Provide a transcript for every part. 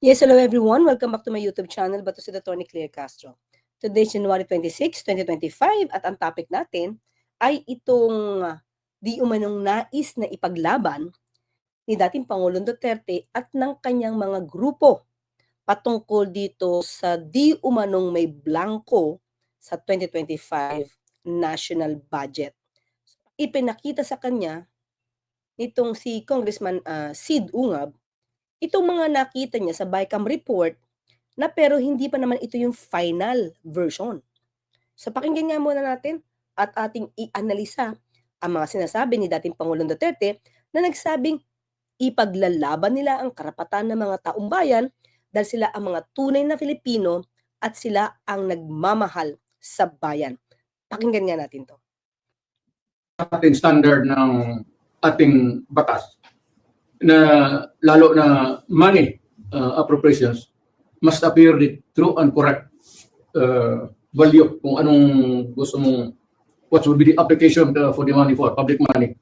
Yes, hello everyone. Welcome back to my YouTube channel, Bato si Tony Claire Castro. Today January 26, 2025 at ang topic natin ay itong ah, di umanong nais na ipaglaban ni dating Pangulong Duterte at ng kanyang mga grupo patungkol dito sa di umanong may blanco sa 2025 national budget. Ipinakita sa kanya nitong si Congressman ah, Sid Ungab itong mga nakita niya sa BICAM report na pero hindi pa naman ito yung final version. So pakinggan nga muna natin at ating i-analisa ang mga sinasabi ni dating Pangulong Duterte na nagsabing ipaglalaban nila ang karapatan ng mga taong bayan dahil sila ang mga tunay na Filipino at sila ang nagmamahal sa bayan. Pakinggan nga natin to. ating standard ng ating batas na lalo na money uh, appropriations must appear the true and correct uh, value kung anong gusto mong what would be the application uh, for the money for public money.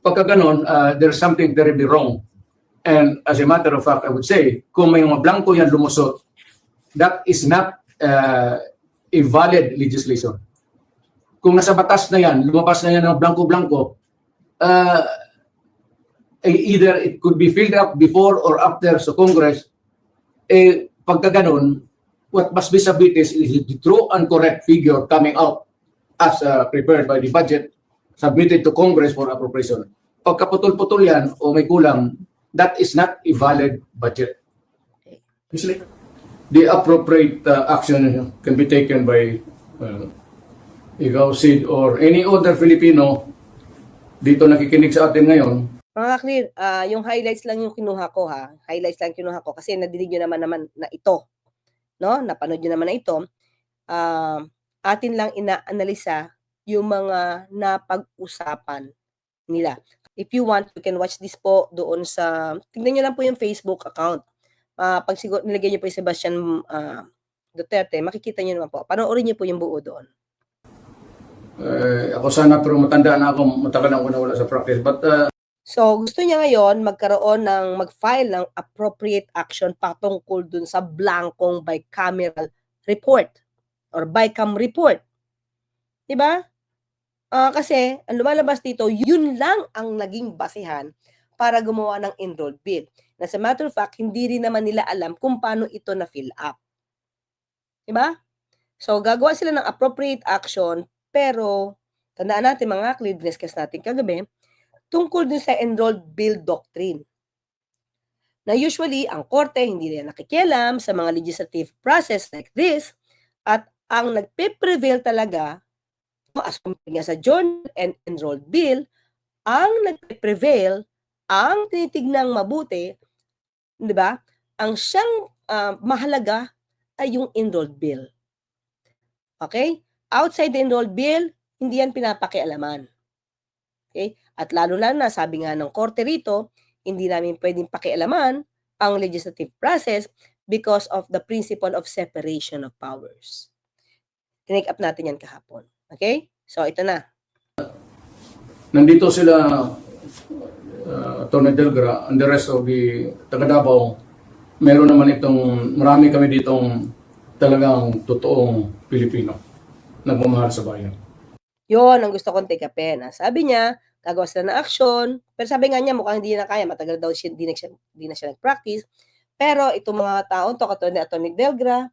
Pagka ganon uh, there's something terribly wrong. And as a matter of fact I would say kung may mga blanco yan lumusot that is not uh, a valid legislation. Kung nasa batas na yan, lumabas na yan ng blanco-blanco, uh, either it could be filled up before or after sa Congress, eh, pagka ganun, what must be submitted is, is the true and correct figure coming out as uh, prepared by the budget, submitted to Congress for appropriation. Pagka putol-putol yan o may kulang, that is not a valid budget. Usually, the appropriate uh, action can be taken by uh, ikaw, Sid, or any other Filipino dito nakikinig sa atin ngayon, Mga clear, ah, yung highlights lang yung kinuha ko ha. Highlights lang kinuha ko kasi nadinig nyo naman naman na ito. No? Napanood nyo naman na ito. Ah, atin lang inaanalisa yung mga napag-usapan nila. If you want, you can watch this po doon sa, tignan nyo lang po yung Facebook account. Ah, pag siguro nilagay nyo po yung Sebastian ah, Duterte, makikita nyo naman po. Panoorin nyo po yung buo doon. eh, ako sana pero matanda na ako, matagal na ako nawala sa practice. But uh, So, gusto niya ngayon magkaroon ng mag-file ng appropriate action patungkol dun sa blankong bicameral report or BICAM report. 'Di ba? Ah, kasi ang lumalabas dito, yun lang ang naging basihan para gumawa ng enrolled bill. Na sa matter of fact, hindi rin naman nila alam kung paano ito na fill up. 'Di ba? So, gagawa sila ng appropriate action, pero tandaan natin mga clear discuss natin kagabi, tungkol dun sa enrolled bill doctrine. Na usually, ang korte hindi nila nakikialam sa mga legislative process like this at ang nagpe-prevail talaga as compared sa journal and enrolled bill, ang nagpe-prevail, ang tinitignang mabuti, di ba? Ang siyang ah, mahalaga ay yung enrolled bill. Okay? Outside the enrolled bill, hindi yan pinapakialaman. Okay? At lalo na sabi nga ng korte rito, hindi namin pwedeng pakialaman ang legislative process because of the principle of separation of powers. Tinake up natin yan kahapon. Okay? So, ito na. nandito sila, uh, Tony Delgra and the rest of the taga meron naman itong, marami kami ditong talagang totoong Pilipino nagmamahal sa bayan. Yon ang gusto kong take upin. ah. Sabi niya, gagawa sila ng action. Pero sabi nga niya, mukhang hindi na kaya. Matagal daw siya, hindi na siya, hindi na siya nag-practice. Pero itong mga taon to, katulad ni Atty. Delgra,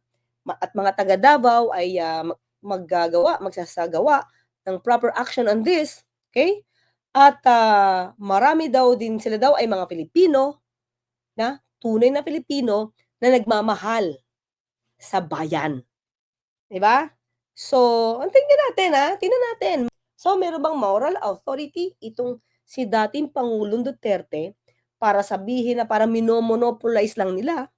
at mga taga Davao ay mag- maggagawa, magsasagawa ng proper action on this. Okay? At ah, marami daw din, sila daw ay mga Pilipino, na tunay na Pilipino na nagmamahal sa bayan. 'Di ba? So, ang tingnan natin ha, tingnan natin. So, meron bang moral authority itong si dating Pangulong Duterte para sabihin na para minomonopolize lang nila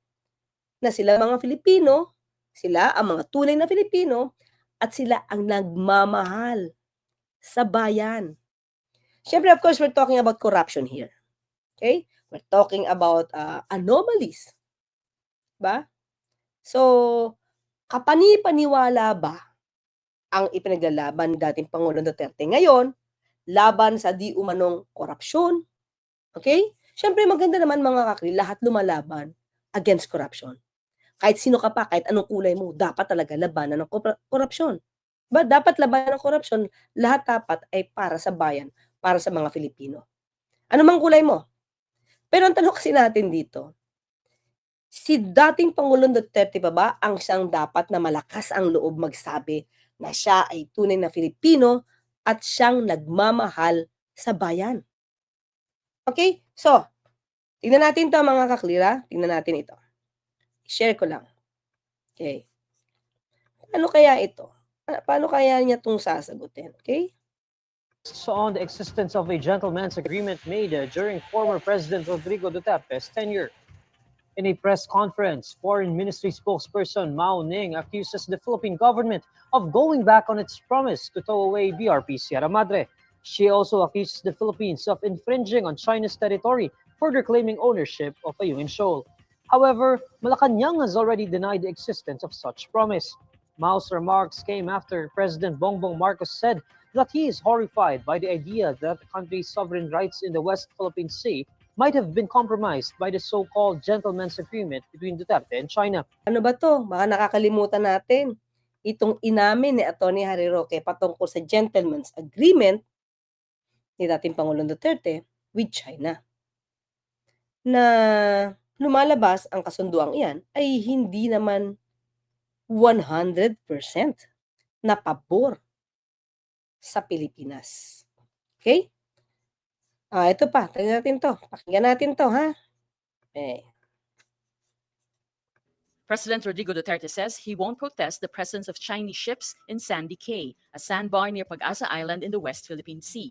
na sila mga Filipino, sila ang mga tunay na Filipino at sila ang nagmamahal sa bayan. Siyempre, of course, we're talking about corruption here. Okay? We're talking about uh, anomalies. Ba? So, kapani-paniwala ba ang ipinaglalaban ni dating Pangulong Duterte ngayon laban sa di umanong korupsyon? Okay? Siyempre, maganda naman mga kakri, lahat lumalaban against corruption. Kahit sino ka pa, kahit anong kulay mo, dapat talaga labanan ng korupsyon. Ba, dapat labanan ng korupsyon, lahat dapat ay para sa bayan, para sa mga Filipino. Ano mang kulay mo. Pero ang tanong kasi natin dito, si dating Pangulong Duterte pa ba ang siyang dapat na malakas ang loob magsabi na siya ay tunay na Filipino at siyang nagmamahal sa bayan? Okay? So, tingnan natin to mga kaklira. Tingnan natin ito. Share ko lang. Okay. Ano kaya ito? Pa- Paano kaya niya itong sasagutin? Okay? So on the existence of a gentleman's agreement made uh, during former President Rodrigo Duterte's tenure. In a press conference, Foreign Ministry spokesperson Mao Ning accuses the Philippine government of going back on its promise to tow away BRP Sierra Madre. She also accuses the Philippines of infringing on China's territory, further claiming ownership of a Ayungin Shoal. However, Malacanang has already denied the existence of such promise. Mao's remarks came after President Bongbong Marcos said that he is horrified by the idea that the country's sovereign rights in the West Philippine Sea might have been compromised by the so-called gentleman's agreement between Duterte and China. Ano ba to? Baka nakakalimutan natin. Itong inamin ni Atty. Harry Roque patungkol sa gentleman's agreement ni dating Pangulong Duterte with China. Na lumalabas ang kasunduang iyan ay hindi naman 100% na pabor sa Pilipinas. Okay? Ah, ito pa. Tingnan natin to. Pakinggan natin to, ha? Eh. President Rodrigo Duterte says he won't protest the presence of Chinese ships in Sandy Cay, a sandbar near Pag-asa Island in the West Philippine Sea.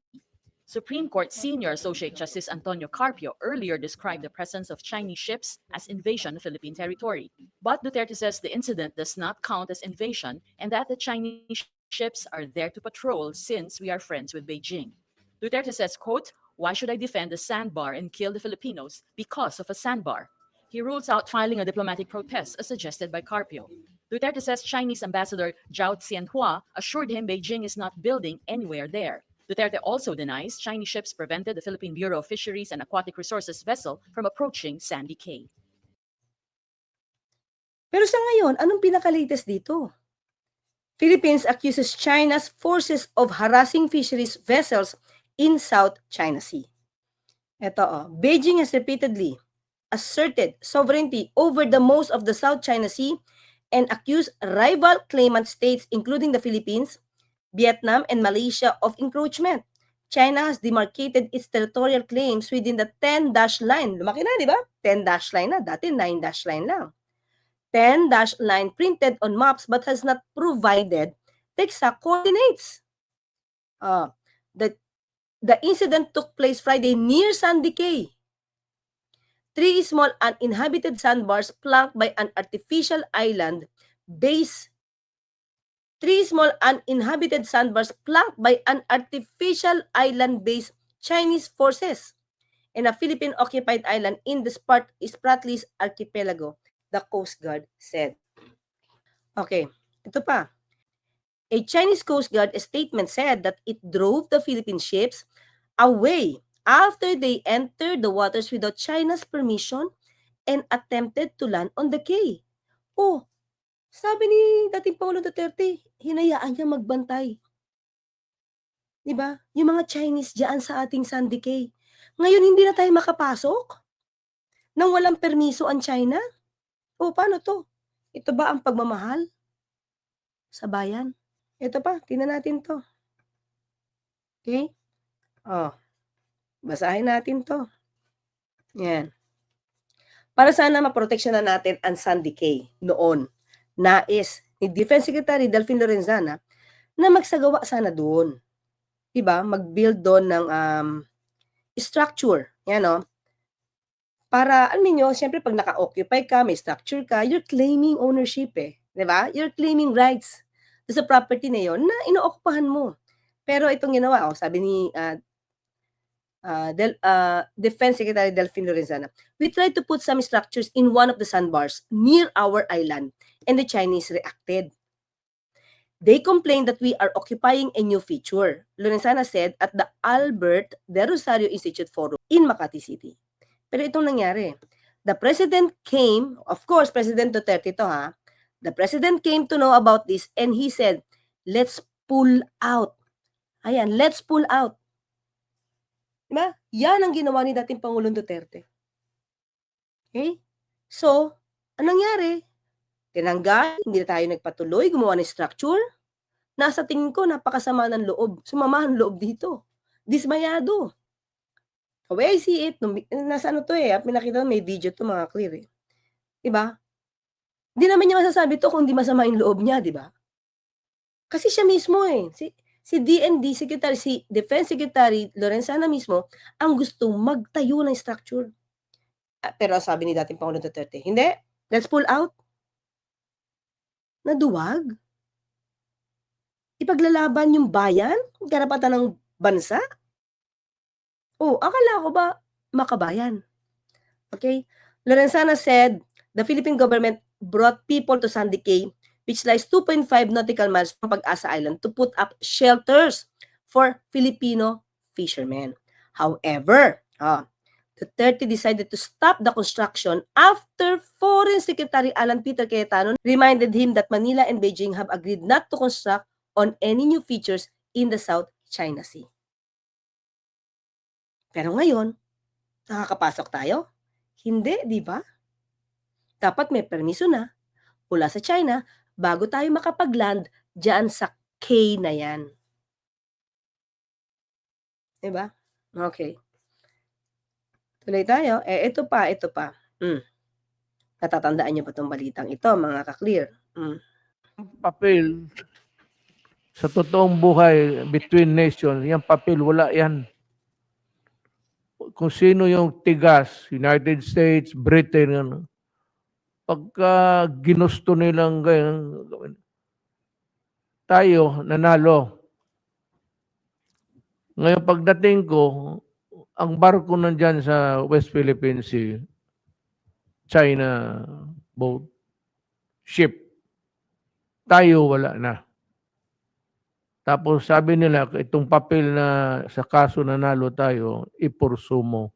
Supreme Court Senior Associate Justice Antonio Carpio earlier described the presence of Chinese ships as invasion of Philippine territory. But Duterte says the incident does not count as invasion and that the Chinese ships are there to patrol since we are friends with Beijing. Duterte says, quote, why should I defend a sandbar and kill the Filipinos because of a sandbar? He rules out filing a diplomatic protest as suggested by Carpio. Duterte says Chinese Ambassador Zhao Xianhua assured him Beijing is not building anywhere there. Duterte also denies Chinese ships prevented the Philippine Bureau of Fisheries and Aquatic Resources vessel from approaching Sandy Cay. Pero sa ngayon, anong pinaka-latest dito? Philippines accuses China's forces of harassing fisheries vessels in South China Sea. Ito oh, Beijing has repeatedly asserted sovereignty over the most of the South China Sea and accused rival claimant states including the Philippines, Vietnam, and Malaysia of encroachment. China has demarcated its territorial claims within the 10-dash line. Lumaki na, di ba? 10-dash line na. Dati 9-dash line lang. 10-dash line printed on maps but has not provided the exact coordinates. Uh, the, the incident took place Friday near Sandy Cay. Three small uninhabited sandbars flanked by an artificial island base. Three small uninhabited sandbars flanked by an artificial island-based Chinese forces and a Philippine-occupied island in the Sprat- Spratlys Archipelago, the Coast Guard said. Okay, ito pa. A Chinese Coast Guard statement said that it drove the Philippine ships away after they entered the waters without China's permission and attempted to land on the quay. Oh, sabi ni dating Pangulo Duterte, hinayaan niya magbantay. 'Di ba? Yung mga Chinese diyan sa ating Sandy Cay. Ngayon hindi na tayo makapasok nang walang permiso ang China. O paano to? Ito ba ang pagmamahal sa bayan? Ito pa, tingnan natin to. Okay? Oh. Basahin natin to. Yan. Para sana maproteksyonan natin ang Sandy Cay noon. Nais ni Defense Secretary Delphine Lorenzana na magsagawa sana doon. 'Di ba? Mag-build doon ng um, structure. Yan no? Para, alam niyo, siyempre pag naka-occupy ka, may structure ka, you're claiming ownership eh. 'Di ba? You're claiming rights sa property na yon na inookupahan mo. Pero itong ginawa, oh, sabi ni uh, uh, Del, uh, Defense Secretary Delphine Lorenzana, we tried to put some structures in one of the sandbars near our island, and the Chinese reacted. They complained that we are occupying a new feature, Lorenzana said at the Albert de Rosario Institute Forum in Makati City. Pero itong nangyari, the president came, of course, President Duterte to ha, the president came to know about this and he said, let's pull out. Ayan, let's pull out. Diba? Yan ang ginawa ni dating Pangulong Duterte. Okay? So, anong nangyari? Tinanggal, hindi na tayo nagpatuloy, gumawa ng structure. Nasa tingin ko, napakasama ng loob. Sumama ang loob dito. Dismayado. The way I see it, nasa ano to eh, pinakita may video to mga clear eh. Diba? Hindi naman niya masasabi to kung di masama yung loob niya, di ba? Kasi siya mismo eh. Si, si DND Secretary, si Defense Secretary Lorenzana mismo, ang gusto magtayo ng structure. Ah, Pero sabi ni dating Pangulong Duterte, hindi, let's pull out. Naduwag. Ipaglalaban yung bayan, karapatan ng bansa. Oh, akala ko ba makabayan? Okay? Lorenzana said, the Philippine government brought people to Sandy Cay, which lies 2.5 nautical miles from Pag-asa Island, to put up shelters for Filipino fishermen. However, ah, Duterte decided to stop the construction after Foreign Secretary Alan Peter Cayetano reminded him that Manila and Beijing have agreed not to construct on any new features in the South China Sea. Pero ngayon, nakakapasok tayo? Hindi, di ba? Dapat may permiso na mula sa China bago tayo makapag-land dyan sa K na yan. Di ba? Okay. Tuloy tayo. Eh, ito pa, ito pa. Mm. Natatandaan niyo ba itong balitang ito, mga ka-clear? Mm. papel sa totoong buhay between nations, yung papel, wala yan. Kung sino yung tigas, United States, Britain, ano, pagka ginusto nilang ganyan, tayo, nanalo. Ngayon, pagdating ko, ang barko nandyan sa West Philippine Sea, China boat, ship, tayo wala na. Tapos sabi nila, itong papel na sa kaso nanalo tayo, ipurso mo.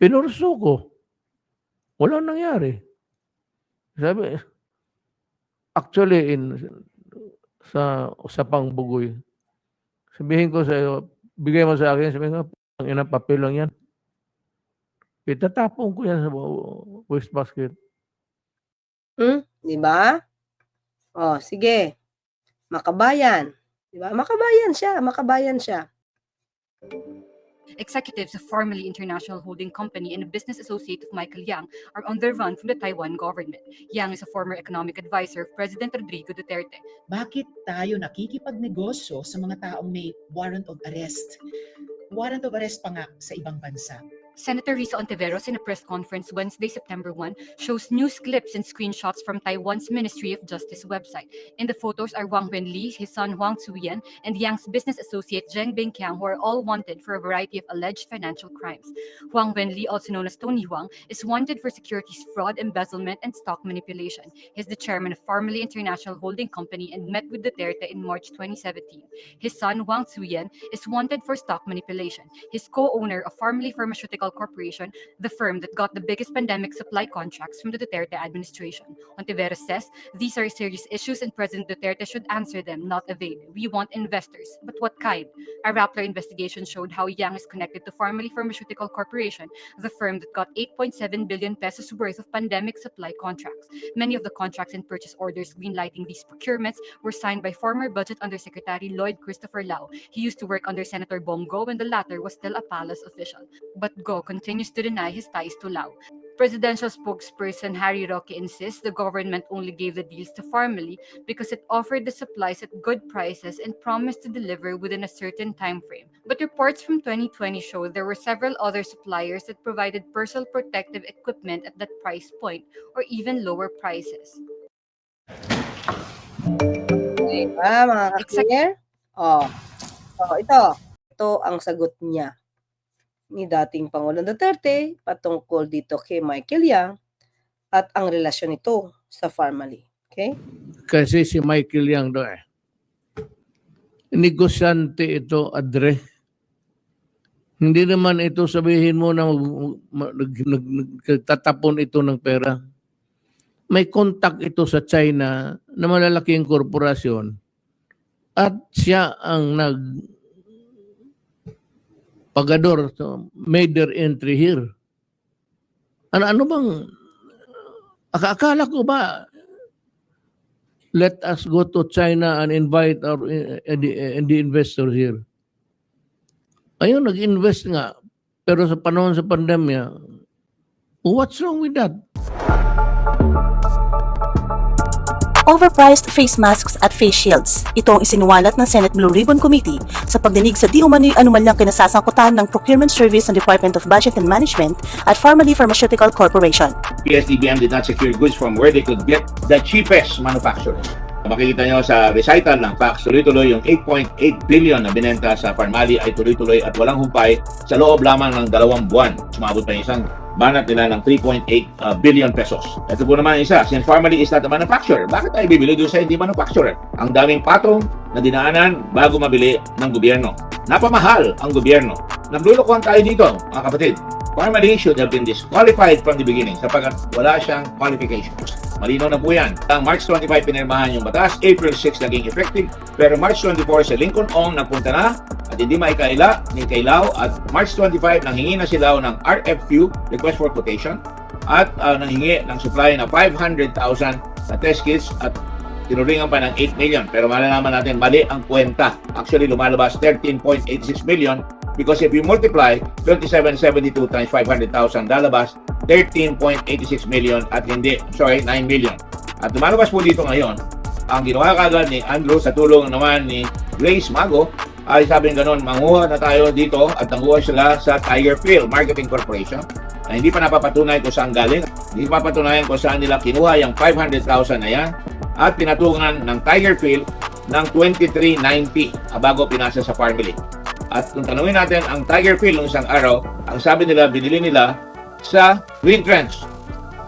Pinurso ko. Wala nangyari. Sabi, actually, in, sa usapang bugoy, sabihin ko sa iyo, bigay mo sa akin, sabihin ko, ang ina papel lang yan. Itatapon ko yan sa waste basket. Hmm? Di ba? Oh, sige. Makabayan. Di ba? Makabayan siya. Makabayan siya. Executives of formerly International Holding Company and a business associate of Michael Yang are on the run from the Taiwan government. Yang is a former economic advisor of President Rodrigo Duterte. bakit tayo nakikipagnegosyo sa mga taong may warrant of arrest? Warrant of arrest pa nga sa ibang bansa. Senator Risa Ontiveros in a press conference Wednesday, September 1, shows news clips and screenshots from Taiwan's Ministry of Justice website. In the photos are Wang Wenli, his son Huang Tzuyan, and Yang's business associate Zheng Bingqiang, who are all wanted for a variety of alleged financial crimes. Huang Wenli, also known as Tony Huang, is wanted for securities fraud, embezzlement, and stock manipulation. He's the chairman of formerly International Holding Company and met with Duterte in March 2017. His son Wang Tzuyan is wanted for stock manipulation. His co-owner of formerly Pharmaceutical Corporation, the firm that got the biggest pandemic supply contracts from the Duterte administration. Ontiveros says these are serious issues and President Duterte should answer them, not evade. We want investors, but what kind? A Rappler investigation showed how Yang is connected to formerly Pharmaceutical Corporation, the firm that got 8.7 billion pesos worth of pandemic supply contracts. Many of the contracts and purchase orders greenlighting these procurements were signed by former Budget Undersecretary Lloyd Christopher Lau. He used to work under Senator Bongo when the latter was still a palace official. But Go continues to deny his ties to Lao. Presidential spokesperson Harry Roque insists the government only gave the deals to Farmally because it offered the supplies at good prices and promised to deliver within a certain time frame. But reports from 2020 show there were several other suppliers that provided personal protective equipment at that price point or even lower prices. Di ba, mga ka-clear? Oh. oh, ito. Ito ang sagot niya ni dating Pangulong Duterte patungkol dito kay Michael Yang at ang relasyon nito sa Farmally. Okay? Kasi si Michael Yang do eh. Negosyante ito, Adre. Hindi naman ito sabihin mo na nagtatapon ito ng pera. May contact ito sa China na malalaking korporasyon at siya ang nag pagador so made their entry here. Ano ano bang aka- akala ko ba let us go to China and invite our uh, the, uh, the investors here. Ayun, nag-invest nga. Pero sa panahon sa pandemya, what's wrong with that? Overpriced face masks at face shields. Ito ang isinuwalat ng Senate Blue Ribbon Committee sa pagdinig sa di umano'y anumalyang kinasasangkutan ng Procurement Service ng Department of Budget and Management at Pharmaly Pharmaceutical Corporation. PSDBM did not secure goods from where they could get the cheapest manufacturers. Makikita nyo sa recital ng PAX, tuloy-tuloy yung 8.8 billion na binenta sa Parmali ay tuloy-tuloy at walang humpay sa loob lamang ng dalawang buwan. Sumabot pa isang banat nila ng 3.8 uh, billion pesos. Ito po naman isa, since Parmali is not a manufacturer, bakit tayo bibili doon sa hindi manufacturer? Ang daming patong na dinaanan bago mabili ng gobyerno. Napamahal ang gobyerno. Naglulukuhan tayo dito, mga kapatid. Parmali should have been disqualified from the beginning sapagkat wala siyang qualifications. Malinaw na po yan. Ang March 25 pinirmahan yung batas, April 6 naging effective, pero March 24 sa Lincoln Ong nagpunta na at hindi maikaila ni Kailao. At March 25 nanghingi na sila ng RFQ, Request for Quotation, at uh, nanghingi ng supply na 500,000 na test kits at tinuringan pa ng 8 million. Pero malalaman natin, mali ang kwenta. Actually, lumalabas 13.86 million because if you multiply 2772 times 500,000 lalabas 13.86 million at hindi, sorry, 9 million. At lumalabas po dito ngayon, ang ginawa kagad ni Andrew sa tulong naman ni Grace Mago ay sabi ng ganun, manguha na tayo dito at nanguha sila sa Tiger Field Marketing Corporation na hindi pa napapatunay kung saan galing. Hindi pa papatunayan kung saan nila kinuha yung 500,000 na yan at pinatungan ng Tiger Field ng 2390 ah, bago pinasa sa family. At kung tanungin natin ang Tiger Field nung isang araw, ang sabi nila, binili nila sa Green Trends.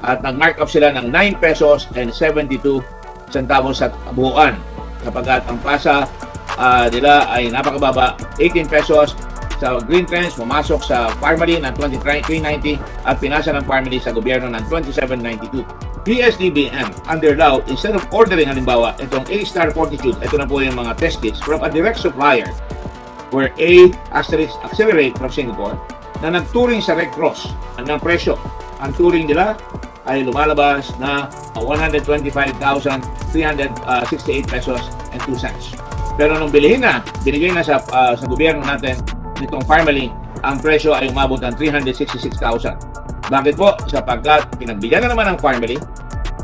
At nag-mark up sila ng 9 pesos and 72 centavos sa buuan. Kapag ang pasa ah, nila ay napakababa, 18 pesos sa Green Trends, pumasok sa Farmally ng 23.90 at pinasa ng Farmally sa gobyerno ng 27.92. PSDBM, under law, instead of ordering halimbawa itong A-Star Fortitude, ito na po yung mga test kits from a direct supplier where A asterisk accelerate from Singapore na nagturing sa Red Cross ng presyo. Ang turing nila ay lumalabas na 125,368 pesos and 2 cents. Pero nung bilihin na, binigay na sa, ah, sa gobyerno natin nitong family, ang presyo ay umabot ng 366,000. Bakit po? Sapagkat pinagbigyan na naman ng family,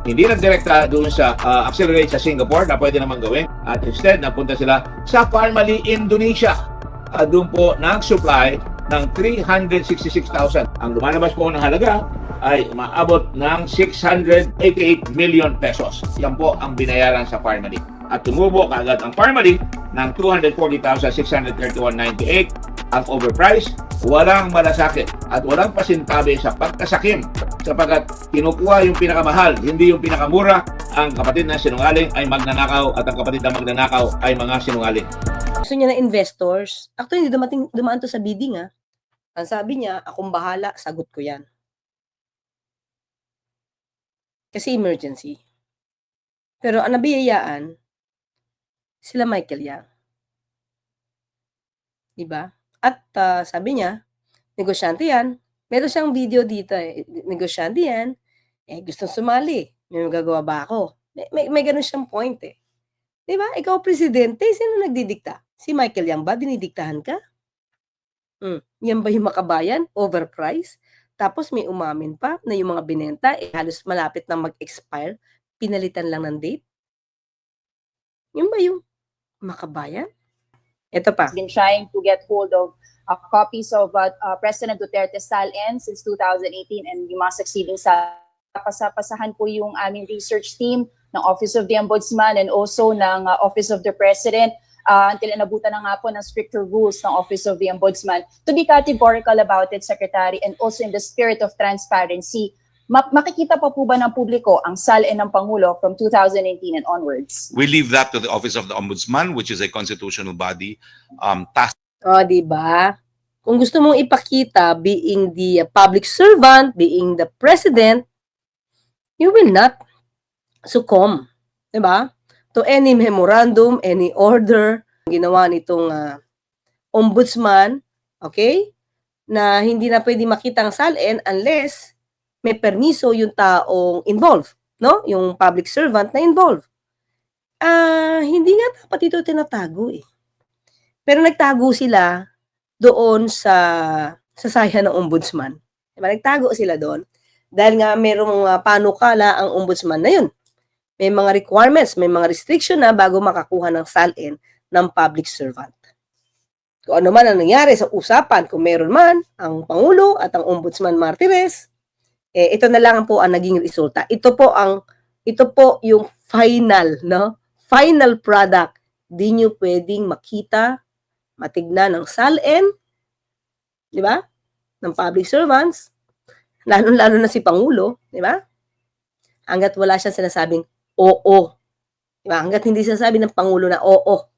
hindi nagdirekta doon sa ah, accelerate sa Singapore na pwede naman gawin at instead napunta sila sa Parmali, Indonesia. At doon po nag-supply ng 366,000. Ang lumalabas po ng halaga ay umaabot ng 688 million pesos. Yan po ang binayaran sa Parmali. At tumubo kagad ang Parmali ng 240,631.98 ang overprice, walang malasakit at walang pasintabi sa pagkasakim sapagkat kinukuha yung pinakamahal, hindi yung pinakamura. Ang kapatid na sinungaling ay magnanakaw at ang kapatid na magnanakaw ay mga sinungaling. Gusto niya ng investors. Actually, hindi dumating, dumaan to sa bidding ah. Ang sabi niya, akong bahala, sagot ko yan. Kasi emergency. Pero ang nabiyayaan, sila Michael Yang. Diba? At ah, sabi niya, negosyante yan. Meron siyang video dito eh. Negosyante yan. Eh, gusto sumali. May magagawa ba ako? May, may, may ganun siyang point eh. Diba? Ikaw presidente, sino nagdidikta? Si Michael Yang ba? Dinidiktahan ka? Hmm. Yan ba yung makabayan? Overprice? Tapos may umamin pa na yung mga binenta, eh, halos malapit na mag-expire, pinalitan lang ng date? Yun ba yung makabayan? Ito pa. has been trying to get hold of uh, copies of uh, uh, President Duterte's SALN since 2018 and yung mga succeeding sa pasapasahan po yung aming research team ng Office of the Ombudsman and also ng uh, Office of the President uh, until inabutan na nga po ng stricter rules ng Office of the Ombudsman. To be categorical about it, Secretary, and also in the spirit of transparency, ma- makikita pa po ba ng publiko ang SALN ng Pangulo from 2018 and onwards? We leave that to the Office of the Ombudsman, which is a constitutional body um, tasked O, di ba? kung gusto mong ipakita being the public servant, being the president, you will not succumb, 'di ba? To any memorandum, any order ginawa nitong ah, ombudsman, okay? Na hindi na pwede makita ang salin unless may permiso yung taong involved, no? Yung public servant na involved. Ah, hindi nga dapat ito tinatago eh. Pero nagtago sila doon sa sa saya ng ombudsman. Diba? Nagtago sila doon dahil nga merong uh, panukala ang ombudsman na yun. May mga requirements, may mga restriction na bago makakuha ng salin ng public servant. Kung ano man ang nangyari sa usapan, kung meron man ang Pangulo at ang Ombudsman Martires, eh, ito na lang po ang naging resulta. Ito po ang ito po yung final, no? Final product. Di nyo pwedeng makita, matignan ng salin, di ba? Ng public servants, lalo-lalo na si Pangulo, di ba? Hanggat wala siyang sinasabing oo. Di ba? Hanggat hindi sinasabi ng Pangulo na oo,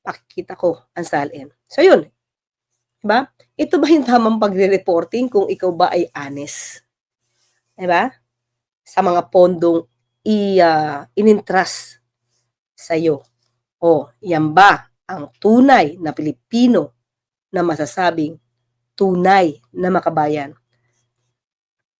pakikita ko ang salin. So yun, di ba? Ito ba yung tamang pagre-reporting kung ikaw ba ay honest? Di ba? Sa mga pondong i, uh, inintrust sa'yo. O, yan ba ang tunay na Pilipino na masasabing tunay na makabayan?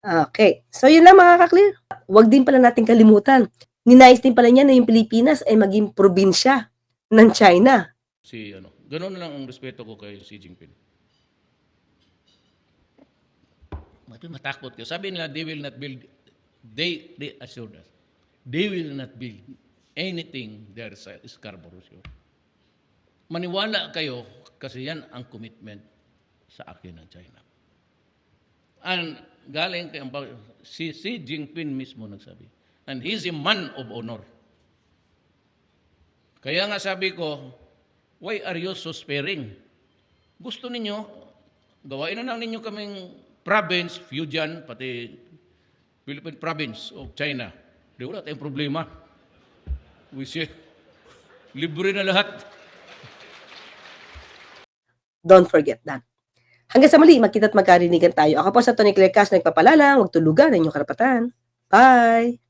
Okay. So, yun lang mga kaklear. Huwag din pala natin kalimutan. Ninais din pala niya na yung Pilipinas ay maging probinsya ng China. si ano. Ganun lang ang respeto ko kay Xi Jinping. Matakot ka. Sabi nila, they will not build, they, they assured us, they will not build anything there sa Scarborough Show. Maniwala kayo kasi yan ang commitment sa akin ng China. And galing kay si Xi Jinping mismo nagsabi. And he's a man of honor. Kaya nga sabi ko, why are you so sparing? Gusto ninyo, gawain na lang ninyo kaming province, Fujian, pati Philippine province of China. Di wala tayong problema. We say, libre na lahat. Don't forget that. Hanggang sa muli, magkita at magkarinigan tayo. Ako po sa Tony Claire Cas, nagpapalala, huwag tulugan ang inyong karapatan. Bye!